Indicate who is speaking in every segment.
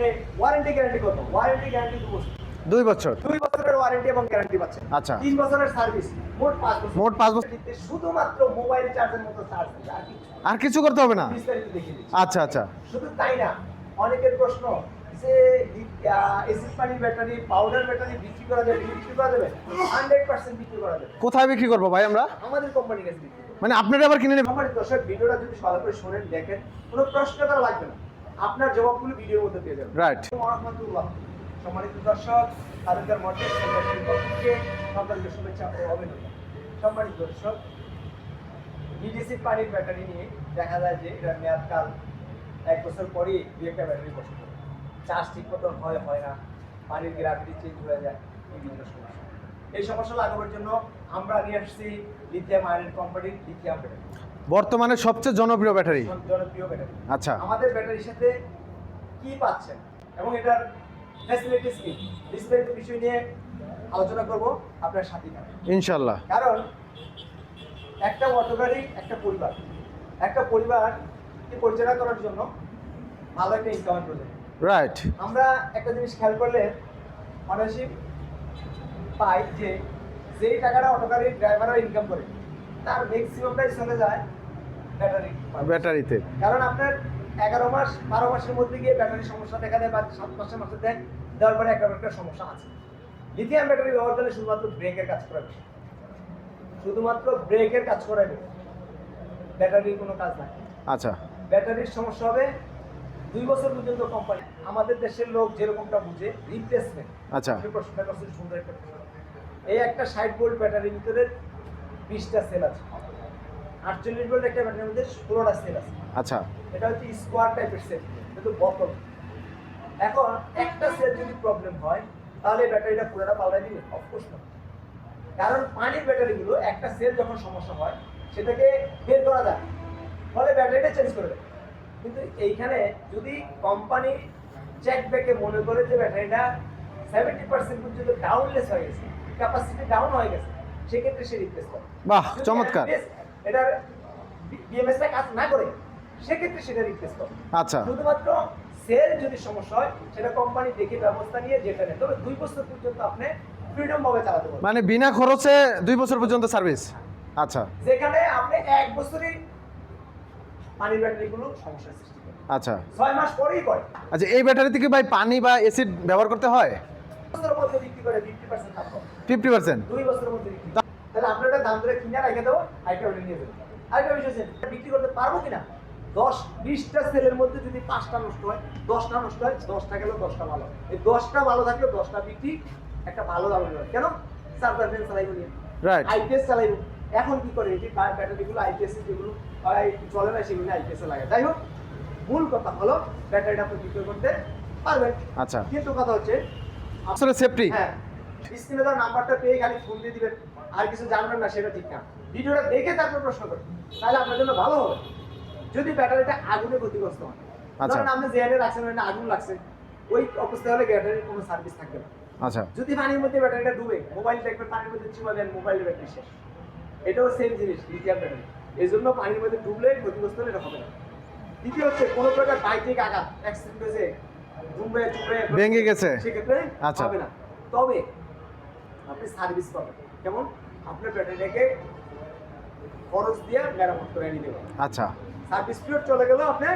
Speaker 1: আপনি warranty guarantee কত? Warranty guarantee দু বছর।
Speaker 2: দুই বছর?
Speaker 1: দুই বছরের ওয়ারেন্টি এবং গ্যারান্টি পাচ্ছেন।
Speaker 2: আচ্ছা।
Speaker 1: তিন বছরের সার্ভিস মোট পাঁচ বছর।
Speaker 2: মোট পাঁচ বছর।
Speaker 1: শুধুমাত্র মোবাইল চার্জের মতো চার্জ আর কিছু
Speaker 2: আর কিছু করতে হবে না?
Speaker 1: বিস্তারিত
Speaker 2: আচ্ছা আচ্ছা।
Speaker 1: শুধু তাই না অনেকের প্রশ্ন যে ব্যাটারি পাউডার ব্যাটারি বিক্রি করা যাবে বিক্রি করা যাবে হান্ড্রেড পার্সেন্ট বিক্রি করা যাবে।
Speaker 2: কোথায় বিক্রি করব ভাই আমরা?
Speaker 1: আমাদের কোম্পানির কাছে বিক্রি
Speaker 2: মানে আপনারা আবার কিনে নেবেন
Speaker 1: আমার দর্শক ভিডিওটা যদি ভালো করে শোনেন দেখেন কোনো প্রশ্ন করা লাগবে না। আপনার জবাবগুলো ভিডিওর মধ্যে পেয়ে যাবেন।
Speaker 2: রাইট
Speaker 1: রহমতুল্লাহ সম্মানিত দর্শক সদস্যের পক্ষে সকলকে শুভেচ্ছা ও অভিনন্দন। সম্মানিত দর্শক ডিডিসি পানির ব্যাটারি নিয়ে দেখা যায় যে এটার মেয়াদকাল এক বছর পরেই দুই একটা ব্যাটারি বসে পড়ে। চার্জ ঠিক মতন হয় হয় না পানির গ্রাভিটি চেঞ্জ হয়ে যায় বিভিন্ন সমস্যা। এই সমস্যা লাগানোর জন্য আমরা নিয়ে আসছি লিথিয়াম আয়রন কোম্পানির লিথিয়াম ব্যাটারি
Speaker 2: বর্তমানে সবচেয়ে জনপ্রিয় ব্যাটারি?
Speaker 1: জনপ্রিয় ব্যাটারি।
Speaker 2: আচ্ছা।
Speaker 1: আমাদের ব্যাটারির সাথে কি পাচ্ছেন? এবং এটার ফ্যাসিলিটিস কি? বিস্তারিত বিষয় নিয়ে আলোচনা করব আপনার সাথে। থাকুন।
Speaker 2: ইনশাল্লাহ
Speaker 1: কারণ একটা অটো গাড়ি একটা পরিবার। একটা পরিবার কি পরিচালনা করার জন্য ভালো একটা ইনকামের প্রয়োজন
Speaker 2: রাইট
Speaker 1: আমরা একটা জিনিস খেয়াল করলে অনায়াসই পাই যে যেই টাকাটা অটো গাড়ির ড্রাইভাররা ইনকাম করে তার ম্যাক্সিমামটাই চলে যায়
Speaker 2: ব্যাটারিতে।
Speaker 1: কারণ আপনার এগারো মাস বারো মাসের মধ্যে গিয়ে ব্যাটারির সমস্যা দেখা দেয় বা সাত মাসের মাসে দেয়। দেওয়ার পরে একটা একটা সমস্যা আছে। লিথিয়াম ব্যাটারি ব্যবহার করলে শুধুমাত্র ব্রেকের কাজ করাবে। শুধুমাত্র ব্রেকের কাজ করাবে। ব্যাটারির কোনো কাজ নাই।
Speaker 2: আচ্ছা।
Speaker 1: ব্যাটারির সমস্যা হবে দুই বছর পর্যন্ত কোম্পানি আমাদের দেশের লোক যেরকমটা বুঝে রিপ্লেসমেন্ট
Speaker 2: আচ্ছা।
Speaker 1: প্রশ্নটা করছেন সুন্দর একটা এই একটা ষাট ভোল্ট ব্যাটারির ভিতরে বিশটা সেল আছে। আটচল্লিশ ভোল্ট একটা ব্যাটারির মধ্যে ষোলোটা সেল আছে।
Speaker 2: আচ্ছা।
Speaker 1: এটা হচ্ছে স্কোয়ার টাইপের সেল কিন্তু বোতল এখন একটা সেল যদি প্রবলেম হয় তাহলে ব্যাটারিটা পুরোটা পাল্টাই দিবে। অফকোর্স না কারণ পানির ব্যাটারিগুলো একটা সেল যখন সমস্যা হয় সেটাকে বের করা যায়। ফলে ব্যাটারিটা চেঞ্জ করে দেয়। কিন্তু এইখানে যদি কোম্পানি চেক ব্যাকে মনে করে যে ব্যাটারিটা সেভেন্টি পার্সেন্ট পর্যন্ত ডাউনলেস হয়ে গেছে ক্যাপাসিটি ডাউন হয়ে গেছে সেক্ষেত্রে সে রিপ্লেস করে।
Speaker 2: বাহ চমৎকার।
Speaker 1: এটার বিএমএসটা কাজ না করে সেক্ষেত্রে সেটা রিপ্লেস
Speaker 2: আচ্ছা।
Speaker 1: শুধুমাত্র সেল যদি সমস্যা হয় সেটা কোম্পানি দেখে ব্যবস্থা নিয়ে যেটা নেয়। তবে দুই বছর পর্যন্ত আপনি ফ্রিডম ভাবে চালাতে পারবেন।
Speaker 2: মানে বিনা খরচে দুই বছর পর্যন্ত সার্ভিস আচ্ছা।
Speaker 1: যেখানে আপনি এক বছরই পানির ব্যাটারিগুলো সমস্যার সৃষ্টি করে।
Speaker 2: আচ্ছা।
Speaker 1: ছয় মাস পরেই করে।
Speaker 2: আচ্ছা এই ব্যাটারি থেকে ভাই পানি বা ব্যবহার করতে হয়?
Speaker 1: বছরের মধ্যে বিক্রি করে ফিফটি পার্সেন্ট দাম কম।
Speaker 2: ফিফটি
Speaker 1: দুই বছরের মধ্যে আপনার দাম ধরে কিনে রেখে দেবো আরেকটা ওটা নিয়ে যাব আরেকটা বিষয় এটা বিক্রি করতে পারব কিনা? দশ বিশটা সেলের মধ্যে যদি পাঁচটা নষ্ট হয় দশটা নষ্ট হয় দশটা গেল দশটা ভালো। এই দশটা ভালো থাকলে দশটা বিক্রি একটা ভালো দাম হলো কেন? চার্জার ফ্যান চালাইবো নিয়ে। আইপিএস চালাইবো এখন কি করে? যে ব্যাটারিগুলো আইপিএস যেগুলো চলে না সেগুলো আইপিএস লাগে। যাই হোক মূল কথা হলো ব্যাটারিটা আপনি বিক্রি করতে পারবেন।
Speaker 2: আচ্ছা।
Speaker 1: কিন্তু কথা হচ্ছে
Speaker 2: আসলে সেফটি
Speaker 1: হ্যাঁ স্ক্রিনে তার নাম্বারটা পেয়ে খালি ফোন দিয়ে দিবেন। আর কিছু জানবেন না সেটা ঠিক না। ভিডিওটা দেখে তারপর প্রশ্ন করবেন তাহলে আপনার জন্য ভালো হবে। যদি ব্যাটারিটা আগুনে ক্ষতিগ্রস্ত হয়।
Speaker 2: আচ্ছা।
Speaker 1: ধরেন আপনি জেনে রাখছেন ওখানে আগুন লাগছে। ওই অবস্থায় হলে ব্যাটারির কোনো সার্ভিস থাকবে না।
Speaker 2: আচ্ছা।
Speaker 1: যদি পানির মধ্যে ব্যাটারিটা ডুবে মোবাইল দেখবেন পানির মধ্যে চুমা দেন মোবাইলের ব্যাটারি শেষ। এটাও সেম জিনিস লিথিয়াম ব্যাটারি এই জন্য পানির মধ্যে ডুবলে ক্ষতিগ্রস্ত হলে এটা হবে না। দ্বিতীয় হচ্ছে কোনো প্রকার বাইকে আঘাত অ্যাক্সিডেন্ট হয়েছে ডুবে চুবে
Speaker 2: ভেঙে গেছে।
Speaker 1: সেক্ষেত্রে
Speaker 2: আচ্ছা।
Speaker 1: হবে না। তবে আপনি সার্ভিস পাবেন। কেমন? আপনার ব্যাটারিটাকে খরচ দিয়ে মেরামত করে নিতে পারেন
Speaker 2: আচ্ছা।
Speaker 1: সার্ভিস পিরিয়ড চলে গেল আপনি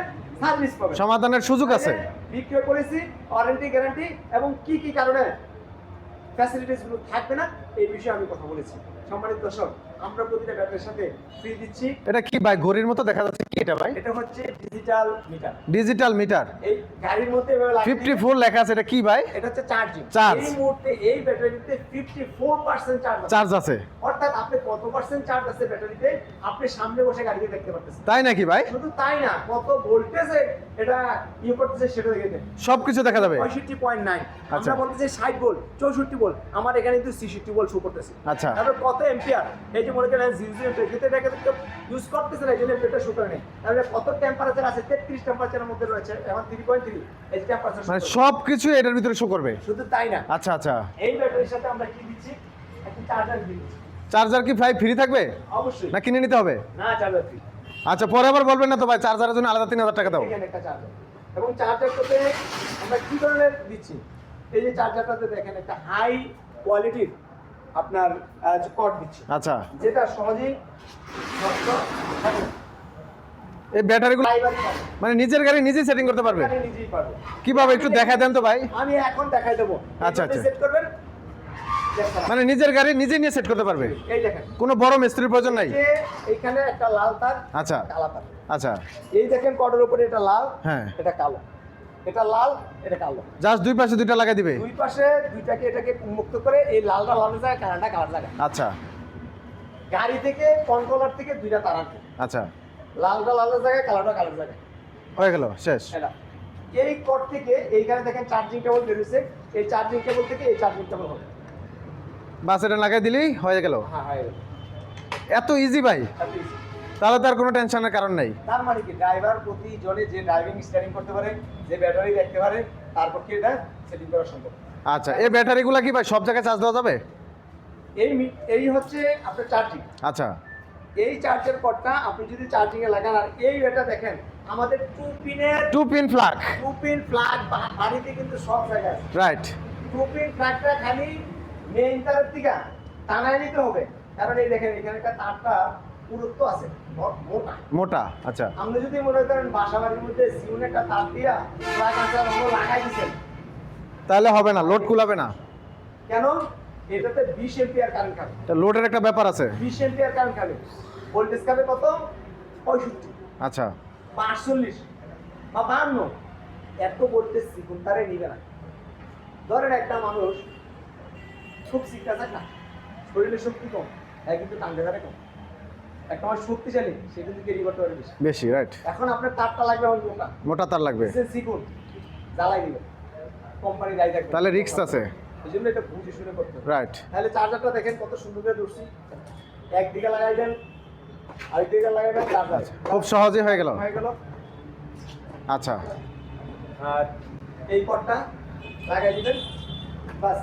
Speaker 1: সার্ভিস পাবেন।
Speaker 2: সমাধানের সুযোগ আছে।
Speaker 1: বিক্রয় পলিসি ওয়ারেন্টি গ্যারান্টি এবং কি কি কারণে ফ্যাসিলিটিসগুলো থাকবে না এই বিষয়ে আমি কথা বলেছি। সম্মানিত দর্শক আমরা প্রতিটা ব্যাটারির সাথে ফ্রি দিচ্ছি।
Speaker 2: এটা কি ভাই ঘড়ির মতো দেখা যাচ্ছে কি এটা ভাই?
Speaker 1: এটা হচ্ছে ডিজিটাল মিটার
Speaker 2: ডিজিটাল মিটার
Speaker 1: এই গাড়ির মধ্যে
Speaker 2: ফিফটি ফোর লেখা আছে এটা কি ভাই?
Speaker 1: এটা হচ্ছে চার্জিং
Speaker 2: Charge।
Speaker 1: এই মুহূর্তে এই ব্যাটারিতে fifty four percent charge
Speaker 2: charge আছে।
Speaker 1: অর্থাৎ আপনি কত পার্সেন্ট চার্জ আছে ব্যাটারিতে আপনি সামনে বসে গাড়িতে দেখতে পারতেছেন।
Speaker 2: তাই নাকি ভাই?
Speaker 1: শুধু তাই না কত ভোল্টেজে এটা ইয়ে করতেছে সেটা দেখে
Speaker 2: সবকিছু দেখা যাবে।
Speaker 1: পঁয়ষট্টি পয়েন্ট নাইন
Speaker 2: আচ্ছা।
Speaker 1: আমরা বলতেছি ষাট বল চৌষট্টি বল আমার এখানে কিন্তু ছিষট্টি বল শো করতেছে।
Speaker 2: আচ্ছা।
Speaker 1: তারপর কত এম্পিয়ার এই যে মনে করেন এম্পিয়ার কিন্তু এটাকে ইউজ করতেছে না এই জন্য এম্পিয়ারটা শো করে নেই। তাহলে কত টেম্পারেচার আছে? তেত্রিশ টেম্পারেচারের মধ্যে রয়েছে। এখন থ্রি পয়েন্ট থ্রি এই টেম্পারেচার
Speaker 2: মানে সবকিছু এটার ভিতরে শো করবে?
Speaker 1: শুধু তাই না।
Speaker 2: আচ্ছা আচ্ছা।
Speaker 1: এই ব্যাটারির সাথে আমরা কি দিচ্ছি? একটা চার্জার দিচ্ছি।
Speaker 2: চার্জার কি ভাই ফ্রি থাকবে?
Speaker 1: অবশ্যই।
Speaker 2: না কিনে নিতে হবে?
Speaker 1: না চার্জার ফ্রি
Speaker 2: আচ্ছা পরে আবার বলবেন না তো ভাই চার্জারের জন্য আলাদা তিন হাজার টাকা দাও।
Speaker 1: এখানে একটা চার্জার এবং চার্জারটাতে আমরা কি ধরনের দিচ্ছি? এই যে চার্জারটাতে দেখেন একটা হাই কোয়ালিটির আপনার কট দিচ্ছি।
Speaker 2: আচ্ছা।
Speaker 1: যেটা সহজেই
Speaker 2: এই ব্যাটারিগুলো মানে নিজের গাড়ি নিজেই সেটিং করতে পারবে? কীভাবে একটু দেখাই দেন তো ভাই।
Speaker 1: আমি এখন দেখাই দেবো।
Speaker 2: আচ্ছা, আচ্ছা।
Speaker 1: সেট করবেন।
Speaker 2: মানে নিজের গাড়ি নিজে নিয়ে সেট করতে পারবে?
Speaker 1: এই দেখেন।
Speaker 2: কোনো বড় মিস্ত্রির প্রয়োজন নাই?
Speaker 1: যে এইখানে একটা লাল তার
Speaker 2: আচ্ছা।
Speaker 1: কালা তার।
Speaker 2: আচ্ছা।
Speaker 1: এই দেখেন কটের উপরে এটা লাল
Speaker 2: হ্যাঁ।
Speaker 1: এটা কালো। এটা লাল এটা কালো।
Speaker 2: জাস্ট দুই পাশে দুইটা লাগাই দিবে?
Speaker 1: দুই পাশে দুইটাকে এটাকে মুক্ত করে এই লালটা লাল জায়গায় কালারটা কালার জায়গায়।
Speaker 2: আচ্ছা।
Speaker 1: গাড়ি থেকে কন্ট্রোলার থেকে দুইটা তার আছে
Speaker 2: আচ্ছা।
Speaker 1: লালটা লালের জায়গায় কালারটা কালার জায়গায়।
Speaker 2: হয়ে গেল শেষ।
Speaker 1: এই কট থেকে এইখানে দেখেন চার্জিং কেবল বেরোছে এই চার্জিং কেবল থেকে এই চার্জিং কেবল হবে।
Speaker 2: বাস এটা লাগাই দিলেই হয়ে গেল।
Speaker 1: হ্যাঁ হ্যাঁ
Speaker 2: এত ইজি ভাই। তাহলে তার কোনো টেনশনের কারণ নেই।
Speaker 1: তার মানে কি? ড্রাইভার প্রতি জনে যে ড্রাইভিং স্টারিং করতে পারে যে ব্যাটারি দেখতে পারে তার পক্ষে এটা সেটিং করা সম্ভব।
Speaker 2: আচ্ছা এই ব্যাটারিগুলো কি ভাই সব জায়গায় চার্জ দেওয়া যাবে?
Speaker 1: এই এই হচ্ছে আপনার চার্জিং
Speaker 2: আচ্ছা।
Speaker 1: এই চার্জের কর্ডটা আপনি যদি চার্জিং এ লাগান আর এই এটা দেখেন আমাদের টু পিনের
Speaker 2: two pin flag
Speaker 1: two pin plug বাড়িতে কিন্তু সব জায়গায়
Speaker 2: রাইট
Speaker 1: টু পিন প্লাগটা খালি মেইন তারের দিকে টানায় নিতে হবে। কারণ এই দেখেন এখানে একটা তারটা পুরুত্ব আছে মোটা।
Speaker 2: মোটা আচ্ছা।
Speaker 1: আপনি যদি মনে করেন বাসা বাড়ির মধ্যে সিউন একটা তার দিয়া লাগাই দিচ্ছেন
Speaker 2: তাহলে হবে না লোড কুলাবে না।
Speaker 1: কেন? এটাতে বিশ এম্পিয়ার কারেন্ট খাবে।
Speaker 2: এটা লোডের একটা ব্যাপার আছে।
Speaker 1: বিশ এম্পিয়ার কারেন্ট খাবে। ভোল্টেজ খাবে কত? পঁয়ষট্টি।
Speaker 2: আচ্ছা।
Speaker 1: বা আটচল্লিশ বা বাহান্ন। এত ভোল্টেজ সিকুন তারে নিবে না। ধরেন একটা মানুষ খুব শিক্ষা থাকে না শরীরের শক্তি কম হ্যাঁ কিন্তু টানতে পারে কম। একটা মানুষ শক্তিশালী সে কিন্তু ক্যারি করতে বেশি।
Speaker 2: বেশি রাইট
Speaker 1: এখন আপনার তারটা লাগবে আমার মোটা।
Speaker 2: মোটা তার লাগবে?
Speaker 1: সিকুন জ্বালাই দিবে। কোম্পানি দায়ী থাকবে।
Speaker 2: তাহলে রিস্ক আছে।
Speaker 1: এই জন্য এটা বুঝে শুনে করতে
Speaker 2: রাইট
Speaker 1: তাহলে চার্জারটা দেখেন কত সুন্দর করে ধরছি। একদিকে লাগাই দেন আরেকদিকে লাগাই দেন চার্জার
Speaker 2: খুব সহজেই হয়ে গেল।
Speaker 1: হয়ে গেল।
Speaker 2: আচ্ছা।
Speaker 1: আর এই পটটা লাগাই দিবেন বাস।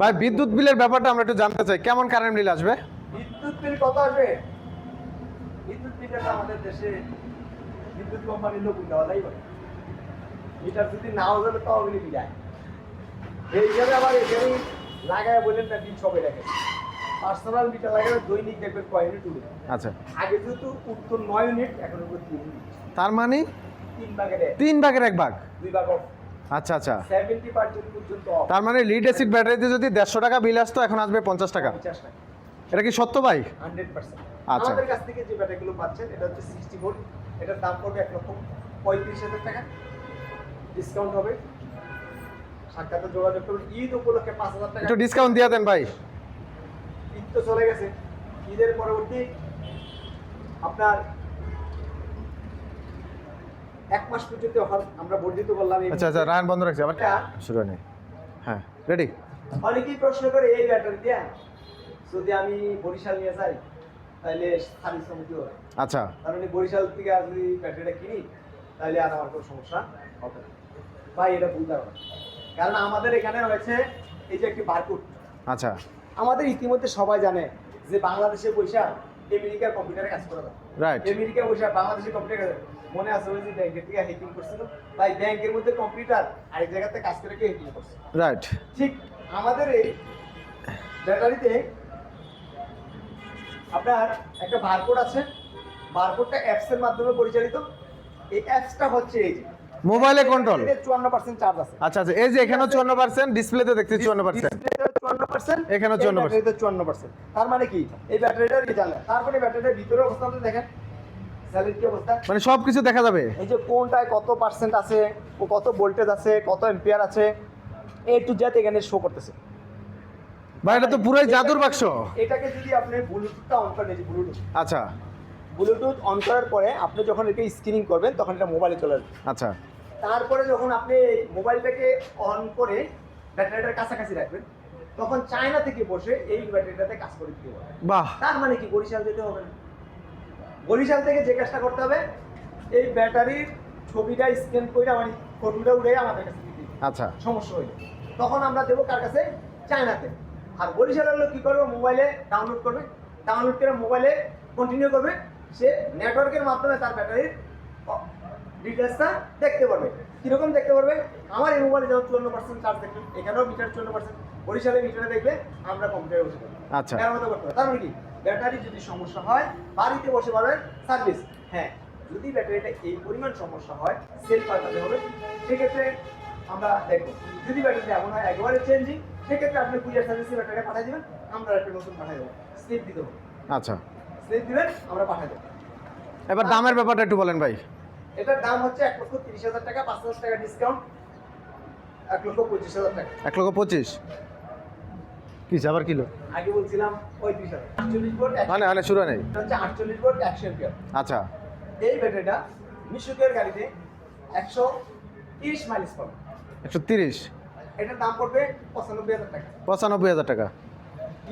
Speaker 2: ভাই বিদ্যুৎ বিলের ব্যাপারটা আমরা একটু জানতে চাই। কেমন কারেন্ট বিল আসবে?
Speaker 1: বিদ্যুৎ বিল কত আসবে? বিদ্যুৎ আমাদের দেশে বিদ্যুৎ কোম্পানির লোক দেওয়া যাই বলে মিটার যদি নাও যাবে তাও বিলি বিলায় এই হিসাবে আবার এখানে লাগায় বলেন না বিল সবাই রাখে পার্সোনাল মিটার লাগাবে দৈনিক দেখবেন কয় ইউনিট উঠবে।
Speaker 2: আচ্ছা।
Speaker 1: আগে যেহেতু উত্তর নয় ইউনিট এখন উপর তিন ইউনিট
Speaker 2: তার মানে?
Speaker 1: তিন ভাগের এক।
Speaker 2: তিন ভাগের এক ভাগ?
Speaker 1: দুই ভাগ অফ
Speaker 2: আচ্ছা আচ্ছা। তার মানে লিড অ্যাসিড ব্যাটারিতে যদি দেড়শো টাকা বিল আসতো এখন আসবে পঞ্চাশ টাকা।
Speaker 1: পঞ্চাশ টাকা।
Speaker 2: এটা কি সত্য ভাই?
Speaker 1: হান্ড্রেড পার্সেন্ট
Speaker 2: আচ্ছা।
Speaker 1: আমাদের কাছ থেকে যে ব্যাটারিগুলো পাচ্ছেন এটা হচ্ছে সিক্সটি ভোল্ট এটার দাম পড়বে এক লক্ষ পঁয়ত্রিশ হাজার টাকা। ডিসকাউন্ট হবে। সাক্ষাতে যোগাযোগ করুন। ঈদ উপলক্ষে পাঁচ হাজার টাকা।
Speaker 2: একটু ডিসকাউন্ট দিয়ে দেন ভাই।
Speaker 1: ঈদ তো চলে গেছে। ঈদের পরবর্তী আপনার এক মাস পর্যন্ত অফার আমরা বর্ধিত করলাম
Speaker 2: আচ্ছা আচ্ছা রায়ন বন্ধ রাখছি। আবার শুরু হয়নি। হ্যাঁ রেডি
Speaker 1: অনেকেই প্রশ্ন করে এই ব্যাটারি দিয়ে যদি আমি বরিশাল নিয়ে যাই তাহলে সার্ভিস সমিতি হবে।
Speaker 2: আচ্ছা।
Speaker 1: কারণ এই বরিশাল থেকে আর যদি ব্যাটারিটা কিনি তাহলে আর আমার কোনো সমস্যা হবে না। ভাই এটা ভুল ধারণা। কারণ আমাদের এখানে রয়েছে এই যে একটি বারকোড।
Speaker 2: আচ্ছা।
Speaker 1: আমাদের ইতিমধ্যে সবাই জানে যে বাংলাদেশে পয়সা আমেরিকার কম্পিউটারে কাজ করে দাও
Speaker 2: রাইট
Speaker 1: আমেরিকা পয়সা বাংলাদেশের কম্পিউটার মনে আছে ওই যে ব্যাংকের থেকে হ্যাকিং করছিল। ভাই ব্যাংকের মধ্যে কম্পিউটার আরেক জায়গাতে কাজ করে কেউ হ্যাকিং করছে
Speaker 2: রাইট
Speaker 1: ঠিক আমাদের এই ব্যাটারিতে আপনার একটা বারকোড আছে। বারকোডটা অ্যাপস এর মাধ্যমে পরিচালিত। এই অ্যাপসটা হচ্ছে এই যে
Speaker 2: মোবাইলে কন্ট্রোল
Speaker 1: চুয়ান্ন পার্সেন্ট চার্জ আছে।
Speaker 2: আচ্ছা আচ্ছা এই যে এখানেও চুয়ান্ন পার্সেন্ট ডিসপ্লেতে দেখতে চুয়ান্ন পার্সেন্ট
Speaker 1: চুয়ান্ন পার্সেন্ট
Speaker 2: এখানেও 54%
Speaker 1: চুয়ান্ন পার্সেন্ট তার মানে কি? এই ব্যাটারিটার কি জানলেন তারপরে ব্যাটারিটার ভিতরে অবস্থাটা দেখেন। স্যালের কি অবস্থা?
Speaker 2: মানে সবকিছু দেখা যাবে।
Speaker 1: এই যে কোনটায় কত পার্সেন্ট আছে ও কত ভোল্টেজ আছে কত এম্পিয়ার আছে এ টু জেড এখানে শো করতেছে।
Speaker 2: ভাই এটা তো পুরোই জাদুর বাক্স।
Speaker 1: এটাকে যদি আপনি ব্লুটুথটা অন করেন এই ব্লুটুথ
Speaker 2: আচ্ছা।
Speaker 1: ব্লুটুথ অন করার পরে আপনি যখন এটা স্ক্রিনিং করবেন তখন এটা মোবাইলে চলে আসবে।
Speaker 2: আচ্ছা।
Speaker 1: তারপরে যখন আপনি মোবাইলটাকে অন করে ব্যাটারিটার কাছাকাছি রাখবেন তখন চায়না থেকে বসে এই ব্যাটারিটাতে কাজ করে দিতে পারবে
Speaker 2: বাহ।
Speaker 1: তার মানে কি? বরিশাল যেতে হবে না। বরিশাল থেকে যে কাজটা করতে হবে এই ব্যাটারির ছবিটা স্ক্যান করে মানে ফটোটা উঠে আমাদের কাছে দিতে হবে।
Speaker 2: আচ্ছা।
Speaker 1: সমস্যা হইলে তখন আমরা দেবো কার কাছে? চায়নাতে আর বরিশালের লোক কী করবে? মোবাইলে ডাউনলোড করবে। ডাউনলোড করে মোবাইলে কন্টিনিউ করবে। সে নেটওয়ার্কের মাধ্যমে তার ব্যাটারির ডিটেলসটা দেখতে পারবে। কীরকম দেখতে পারবে? আমার এই মোবাইলে যেমন চুয়ান্ন পার্সেন্ট চার্জ দেখবে এখানেও মিটার চুয়ান্ন পার্সেন্ট বরিশালে মিটারে দেখবে আমরা কম্পিউটারে বসে
Speaker 2: আচ্ছা।
Speaker 1: এর মতো করতে হবে তার মানে কি? ব্যাটারি যদি সমস্যা হয় বাড়িতে বসে পাবেন সার্ভিস হ্যাঁ যদি ব্যাটারিটা এই পরিমাণ সমস্যা হয় সেল পাল্টাতে হবে। সেক্ষেত্রে আমরা দেখব যদি ব্যাটারিটা এমন হয় একবারে চেঞ্জিং সেক্ষেত্রে আপনি কুরিয়ার সার্ভিসে ব্যাটারিটা পাঠিয়ে দেবেন আমরা একটা নতুন পাঠিয়ে দেবো। স্লিপ দিতে হবে।
Speaker 2: আচ্ছা।
Speaker 1: স্লিপ দিবেন আমরা পাঠিয়ে দেবো।
Speaker 2: এবার দামের ব্যাপারটা একটু বলেন ভাই।
Speaker 1: এটার দাম হচ্ছে এক লক্ষ তিরিশ হাজার টাকা পাঁচ হাজার টাকা ডিসকাউন্ট এক লক্ষ পঁচিশ হাজার টাকা।
Speaker 2: এক লক্ষ পঁচিশ? কি আবার কিলো?
Speaker 1: আগে বলছিলাম পঁয়ত্রিশ হাজার। আটচল্লিশ ভোল্ট
Speaker 2: মানে মানে শুরু নেই?
Speaker 1: হচ্ছে আটচল্লিশ ভোল্ট একশো এম্পিয়ার।
Speaker 2: আচ্ছা।
Speaker 1: এই ব্যাটারিটা মিশুকের গাড়িতে একশো তিরিশ মাইলেজ পাবে
Speaker 2: একশো তিরিশ?
Speaker 1: এটার দাম পড়বে পঁচানব্বই হাজার টাকা।
Speaker 2: পঁচানব্বই হাজার টাকা।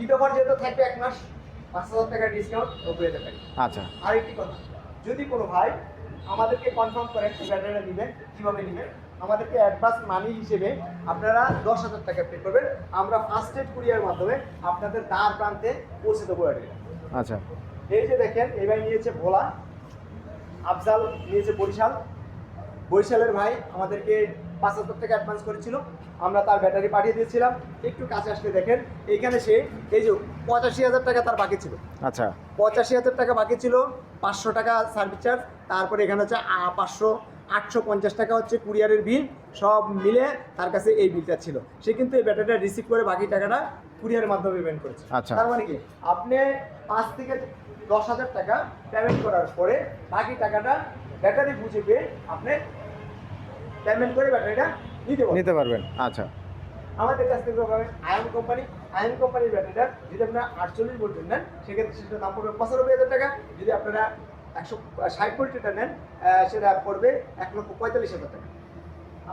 Speaker 1: ঈদ অফার যেহেতু থাকবে এক মাস পাঁচ হাজার টাকা ডিসকাউন্ট নব্বই হাজার টাকা।
Speaker 2: আচ্ছা।
Speaker 1: আরেকটি কথা যদি কোনো ভাই আমাদেরকে কনফার্ম করেন এই ব্যাটারিটা নেবেন কীভাবে নেবেন আমাদেরকে অ্যাডভান্স মানি হিসেবে আপনারা দশ হাজার টাকা পে করবেন। আমরা ফার্স্ট এড কুরিয়ার মাধ্যমে আপনাদের দ্বার প্রান্তে পৌঁছে দেবো ব্যাটারিটা
Speaker 2: আচ্ছা।
Speaker 1: এই যে দেখেন এবার নিয়েছে ভোলা আফজাল নিয়েছে বরিশাল। বরিশালের ভাই আমাদেরকে পাঁচ হাজার টাকা অ্যাডভান্স করেছিল। আমরা তার ব্যাটারি পাঠিয়ে দিয়েছিলাম। একটু কাছে আসলে দেখেন এইখানে সে এই যে পঁচাশি হাজার টাকা তার বাকি ছিল।
Speaker 2: আচ্ছা।
Speaker 1: পঁচাশি হাজার টাকা বাকি ছিল পাঁচশো টাকা সার্ভিস চার্জ তারপরে এখানে হচ্ছে পাঁচশো আটশো পঞ্চাশ টাকা হচ্ছে কুরিয়ারের বিল সব মিলে তার কাছে এই বিলটা ছিল। সে কিন্তু এই ব্যাটারিটা রিসিভ করে বাকি টাকাটা কুরিয়ারের মাধ্যমে পেমেন্ট করেছে।
Speaker 2: আচ্ছা।
Speaker 1: তার মানে কি? আপনি পাঁচ থেকে দশ হাজার টাকা পেমেন্ট করার পরে বাকি টাকাটা ব্যাটারি বুঝে পেয়ে আপনি পেমেন্ট করে ব্যাটারিটা নিতে পারবেন।
Speaker 2: নিতে পারবেন আচ্ছা।
Speaker 1: আমাদের কাছ থেকে পাবেন আয়ন কোম্পানি আয়ন কোম্পানির ব্যাটারিটা যদি আপনারা আটচল্লিশ ভোল্টের নেন সেক্ষেত্রে সেটার দাম পড়বে পঁচানব্বই হাজার টাকা। যদি আপনারা একশো ষাট ভোল্টেরটা নেন সেটা পড়বে এক লক্ষ পঁয়তাল্লিশ হাজার টাকা।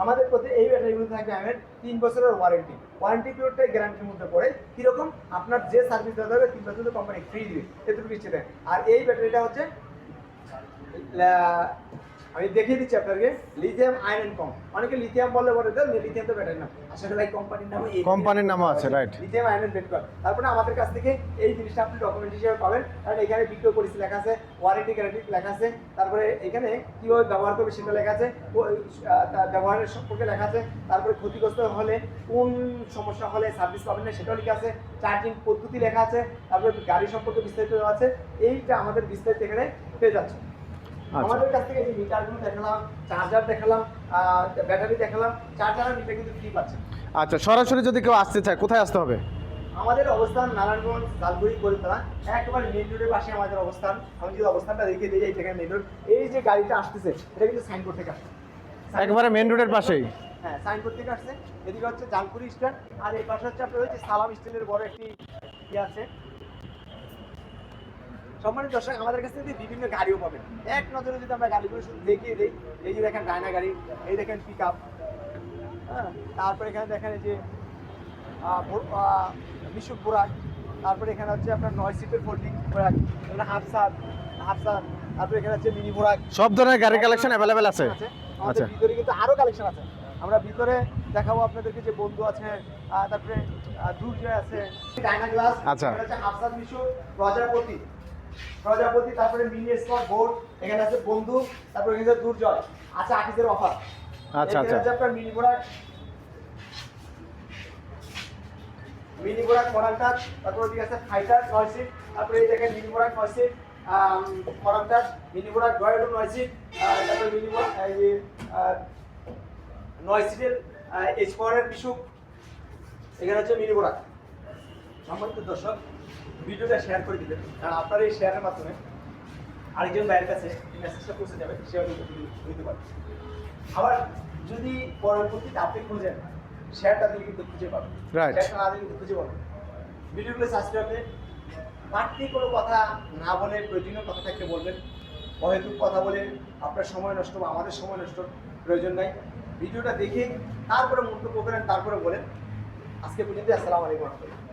Speaker 1: আমাদের প্রতি এই ব্যাটারিগুলো থাকবে আমাদের তিন বছরের ওয়ারেন্টি ওয়ারেন্টি পিরিয়ডটাই গ্যারান্টির মধ্যে পড়ে। কীরকম? আপনার যে সার্ভিস দেওয়া হবে তিন বছর কোম্পানি ফ্রি দিবে। কিছু দেয়। আর এই ব্যাটারিটা হচ্ছে আমি দেখিয়ে দিচ্ছি আপনাকে লিথিয়াম আয়রন কম অনেকে লিথিয়াম বললে বলে দেন লিথিয়াম তো ব্যাটারি না। আসলে ভাই কোম্পানির নাম
Speaker 2: কোম্পানির নামও আছে, right.
Speaker 1: লিথিয়াম আয়রন বেটকল তারপরে আমাদের কাছ থেকে এই জিনিসটা আপনি ডকুমেন্ট হিসেবে পাবেন। কারণ এখানে বিক্রয় পলিসি লেখা আছে ওয়ারেন্টি গ্যারান্টি লেখা আছে। তারপরে এখানে কীভাবে ব্যবহার করবে সেটা লেখা আছে ব্যবহারের সম্পর্কে লেখা আছে। তারপরে ক্ষতিগ্রস্ত হলে কোন সমস্যা হলে সার্ভিস পাবেন না সেটাও লেখা আছে। চার্জিং পদ্ধতি লেখা আছে। তারপরে গাড়ি সম্পর্কে বিস্তারিত আছে। এইটা আমাদের বিস্তারিত এখানে পেয়ে যাচ্ছে। আমাদের কাছ থেকে যে মিটারগুলো দেখালাম চার্জার দেখালাম ব্যাটারি দেখালাম চার্জার আর মিটার কিন্তু ফ্রি পাচ্ছেন।
Speaker 2: আচ্ছা সরাসরি যদি কেউ আসতে চায় কোথায় আসতে হবে?
Speaker 1: আমাদের অবস্থান নারায়ণগঞ্জ লালগুড়ি কলকাতা একেবারে মেন রোডের পাশে আমাদের অবস্থান। আমি যদি অবস্থানটা দেখিয়ে দিই এই থেকে মেন রোড এই যে গাড়িটা আসতেছে এটা কিন্তু সাইনবোর্ড থেকে আসছে।
Speaker 2: একবারে মেন রোডের পাশেই?
Speaker 1: হ্যাঁ সাইনবোর্ড থেকে আসছে। এদিকে হচ্ছে জালপুরি স্ট্যান্ড আর এই পাশে হচ্ছে আপনার হচ্ছে সালাম স্টিলের বড় একটি ইয়ে আছে। সম্মানিত দর্শক আমাদের কাছ থেকে বিভিন্ন গাড়িও পাবেন। এক নজরে যদি আমরা গাড়িগুলো শুধু দেখিয়ে দিই এই যে দেখেন ডায়না গাড়ি এই দেখেন পিক আপ হ্যাঁ? তারপরে এখানে দেখেন এই যে মিশুক বোরাক তারপরে এখানে হচ্ছে আপনার নয় সিটের ফোল্ডিং বোরাক এখানে হাফসার হাফসার তারপরে এখানে হচ্ছে মিনি বোরাক।
Speaker 2: সব ধরনের গাড়ির কালেকশন অ্যাভেলেবেল আছে? আচ্ছা।
Speaker 1: ভিতরে কিন্তু আরও কালেকশন আছে। আমরা ভিতরে দেখাবো আপনাদেরকে যে বন্ধু আছে তারপরে দুর্জয় আছে ডাইনা গ্লাস
Speaker 2: আচ্ছা।
Speaker 1: হাফসাদ মিশু প্রজাপতি প্রজাপতি তারপরে মিনি স্পট বোর্ড এখানে আছে বন্ধু তারপরে এখানে আছে দুর্জয় আছে আকিজের অফার।
Speaker 2: আচ্ছা
Speaker 1: এখানে
Speaker 2: আচ্ছা।
Speaker 1: আপনার mini Borak. Mini Borak modern touch তারপরে ওদিকে আছে ফাইটার নয় সিট। তারপরে এই দেখেন মিনি বোরাক নয় seat touch mini Borak royal নয় সিট তারপরে মিনি বোরাক এই নয় সিটের এইচ পাওয়ারের বিশুক এখানে হচ্ছে মিনি বোরাক। সম্মানিত দর্শক ভিডিওটা শেয়ার করে দিবেন। কারণ আপনার এই শেয়ারের মাধ্যমে আরেকজন ভাইয়ের কাছে এই মেসেজটা পৌঁছে যাবে সেও নিতে পারবে। আবার যদি পরবর্তীতে আপনি খুঁজেন শেয়ারটা দিলে কিন্তু খুঁজে পাবেন. শেয়ারটা না দিলে কিন্তু খুঁজে পাবেন। ভিডিওগুলো সাবস্ক্রাইব করে বাড়তি কোনো কথা না বলে প্রয়োজনীয় কথা থাকলে বলবেন। অহেতুক কথা বলে আপনার সময় নষ্ট বা আমাদের সময় নষ্ট প্রয়োজন নাই। ভিডিওটা দেখে তারপরে মন্তব্য করেন তারপরে বলেন। আজকে পর্যন্ত আসসালামু আলাইকুম। রহমতুল্লাহ